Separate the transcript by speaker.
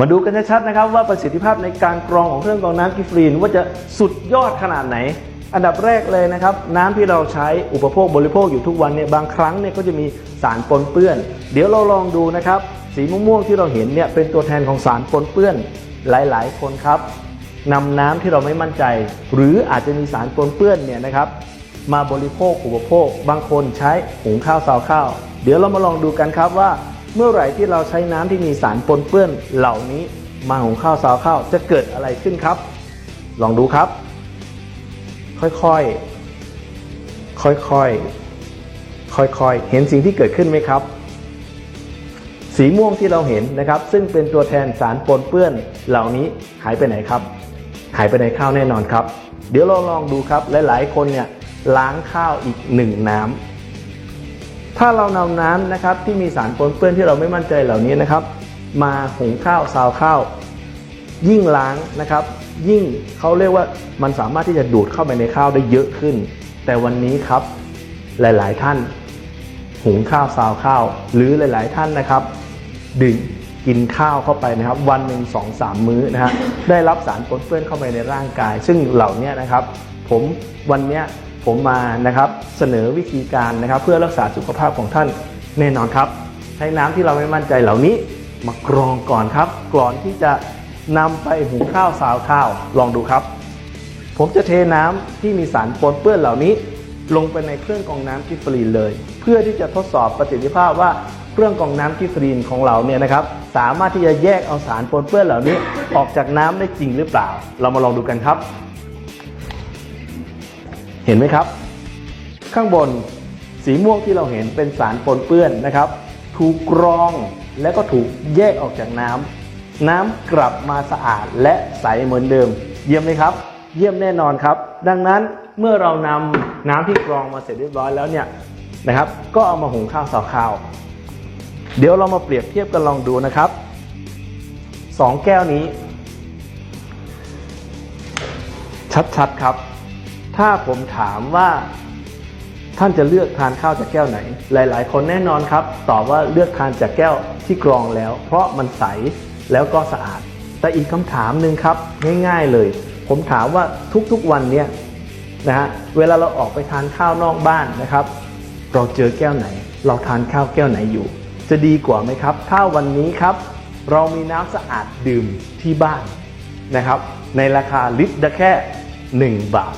Speaker 1: มาดูกันชัดๆนะครับว่าประสิทธิภาพในการกรองของเครื่องกรองน้ำกิฟรีนว่าจะสุดยอดขนาดไหน อันดับแรกเลยนะครับ น้ำที่เราใช้อุปโภคบริโภคอยู่ทุกวันเนี่ยบางครั้งเนี่ยก็จะมีสารปนเปื้อน เดี๋ยวเราลองดูนะครับ สีม่วงๆที่เราเห็นเนี่ยเป็นตัวแทนของสารปนเปื้อนหลายๆ คนครับนำน้ำที่เราไม่มั่นใจ หรืออาจจะมีสารปนเปื้อนเนี่ยนะครับ มาบริโภคอุปโภค บางคนใช้หุงข้าวซาวข้าว เดี๋ยวเรามาลองดูกันครับว่า เมื่อไหร่ที่เราใช้น้ำที่มีสารปนเปื้อนเหล่านี้มาหุงข้าวซาวข้าวจะเกิดอะไรขึ้นครับ ลองดูครับ ค่อยๆ ค่อยๆ ค่อยๆ เห็นสิ่งที่เกิดขึ้นไหมครับ สีม่วงที่เราเห็นนะครับ ซึ่งเป็นตัวแทนสารปนเปื้อนเหล่านี้หายไปไหนครับ หายไปในข้าวแน่นอนครับ เดี๋ยวเราลองดูครับ หลายๆ คนเนี่ยล้างข้าวอีกหนึ่งน้ำ ถ้าเรานำน้ำนะครับที่มีสารปนเปื้อนที่เราไม่มั่นใจเหล่านี้นะครับ มาหุงข้าวซาวข้าว ยิ่งล้างนะครับ ยิ่งเขาเรียกว่ามันสามารถที่จะดูดเข้าไปในข้าวได้เยอะขึ้น แต่วันนี้ครับหลาย ๆ ท่าน หุงข้าวซาวข้าว หรือหลาย ๆ ท่านนะครับดื่มกินข้าวเข้าไปนะครับ วันหนึ่งสองสามมื้อนะฮะได้รับสารปนเปื้อนเข้าไปในร่างกาย ซึ่งเหล่านี้นะครับ ผมวันเนี้ย ผมมานะครับเสนอวิธีการนะครับ เพื่อรักษาสุขภาพของท่านแน่นอนครับ ใช้น้ำที่เราไม่มั่นใจเหล่านี้ มากรองก่อนครับก่อนที่จะนำไปหุงข้าวซาวข้าวลองดูครับ ผมจะเทน้ำที่มีสารปนเปื้อนเหล่านี้ ลงไปในเครื่องกรองน้ำกิฟรีนเลย เพื่อที่จะทดสอบประสิทธิภาพว่าเครื่องกรองน้ำกิฟรีนของเราเนี่ยนะครับสามารถที่จะแยกเอาสารปนเปื้อนเหล่านี้ ออกจากน้ำได้จริงหรือเปล่า เรามาลองดูกันครับ เห็นไหมครับ ข้างบนสีม่วงที่เราเห็นเป็นสารปนเปื้อนนะครับ ถูกกรองและก็ถูกแยกออกจากน้ำน้ำกลับมาสะอาดและใสเหมือนเดิม เยี่ยมไหมครับ เยี่ยมแน่นอนครับ ดังนั้นเมื่อเรานำน้ำที่กรองมาเสร็จเรียบร้อยแล้วเนี่ยนะครับ ก็เอามาหุงข้าวสาวข้าว เดี๋ยวเรามาเปรียบเทียบกันลองดูนะครับสองแก้วนี้ ชัดๆครับ ถ้าผมถามว่าท่านจะเลือกทานข้าวจากแก้วไหน หลาย ๆ คนแน่นอนครับ ตอบว่าเลือกทานจากแก้วที่กรองแล้ว เพราะมันใสแล้วก็สะอาด แต่อีกคำถามหนึ่งครับ ง่าย ๆ เลย ผมถามว่าทุกๆวันเนี้ยนะฮะเวลาเราออกไปทานข้าวนอกบ้านนะครับ เราเจอแก้วไหน เราทานข้าวแก้วไหนอยู่ จะดีกว่าไหมครับ ถ้าวันนี้ครับ เรามีน้ำสะอาดดื่มที่บ้านนะครับ ในราคาลิตรละแค่ 1 บาท